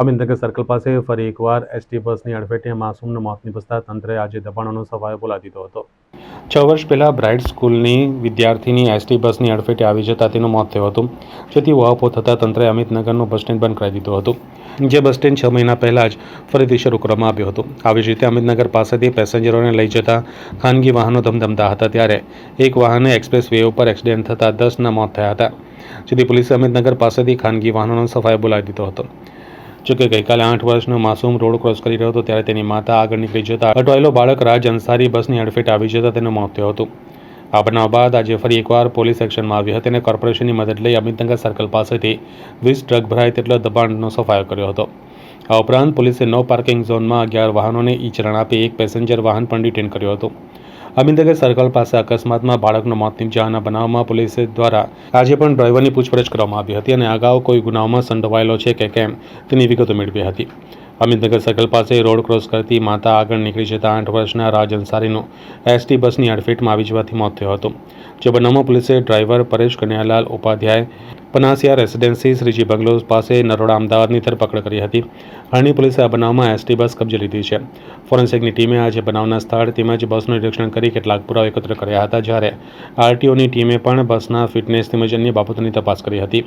અમીનનગર circle પાસે ફરી એકવાર એસટી બસની અડફેટે માસૂમનું મોત નિપજતા તંત્રે આજે દબાણોનો સફાયો બોલાવી દીધો હતો. છ વર્ષ પહેલાં બ્રાઇટ સ્કૂલની વિદ્યાર્થીની એસટી બસની અડફેટે આવી જતા તેનું મોત થયું હતું. જેથી વહાપો થતાં તંત્રે અમિતનગરનું બસ સ્ટેન્ડ બંધ કરાવી દીધું હતું. જે બસ સ્ટેન્ડ છ મહિના પહેલાં જ ફરીથી શરૂ કરવામાં આવ્યું હતું. આવી જ રીતે અમિતનગર પાસેથી પેસેન્જરોને લઈ જતા ખાનગી વાહનો ધમધમતા હતા ત્યારે એક વાહને એક્સપ્રેસ વે ઉપર એક્સિડન્ટ થતાં દસના મોત થયા હતા. જેથી પોલીસે અમિતનગર પાસેથી ખાનગી વાહનોનો સફાયો બોલાવી દીધો હતો. જોકે ગઈકાલે આઠ વર્ષનો માસૂમ રોડ ક્રોસ કરી રહ્યો હતો, ત્યારે તેની માતા આગળ નીકળી જતા અટવાયેલો બાળક રાજ અંસારી બસની અડફેટ આવી જતા તેનું મોત થયું હતું. આ બનાવ બાદ આજે ફરી એકવાર પોલીસ એક્શનમાં આવી હતી અને કોર્પોરેશનની મદદ લઈ અમિતનગર સર્કલ પાસેથી વીસ ટ્રક ભરાય તેટલો દબાણનો સફાયો કર્યો હતો. આ ઉપરાંત પોલીસે નો પાર્કિંગ ઝોનમાં અગિયાર વાહનોને ઈ ચરણ આપી એક પેસેન્જર વાહન પણ ડિટેન કર્યું હતો. અમિતનગર સર્કલ પાસે અકસ્માતમાં બાળકનું મોત નિપજાવાના બનાવમાં પોલીસ દ્વારા આજે પણ ડ્રાઈવરની પૂછપરછ કરવામાં આવી હતી અને અગાઉ કોઈ ગુનાઓમાં સંડોવાયેલો છે કે કેમ તેની વિગતો મેળવી હતી. અમિતનગર સર્કલ પાસે રોડ ક્રોસ કરતી માતા આગળ નીકળી જતા આઠ વર્ષના રાજ અંસારીનું એસટી બસની અડફેટમાં આવી જવાથી મોત થયું હતું. જે બનાવમાં પોલીસે driver Paresh Kanyalal Upadhyay, Panasiya residency Shreeji bungalows પાસે નરોડા અમદાવાદની ધરપકડ કરી હતી. હરણી પોલીસે આ બનાવમાં એસટી બસ કબજે લીધી છે. ફોરેન્સિકની ટીમે આજે બનાવના સ્થળ તેમજ બસનું નિરીક્ષણ કરી કેટલાક પુરાવા એકત્ર કર્યા હતા, જ્યારે આરટીઓની ટીમે પણ બસના ફિટનેસ તેમજ અન્ય બાબતોની તપાસ કરી હતી.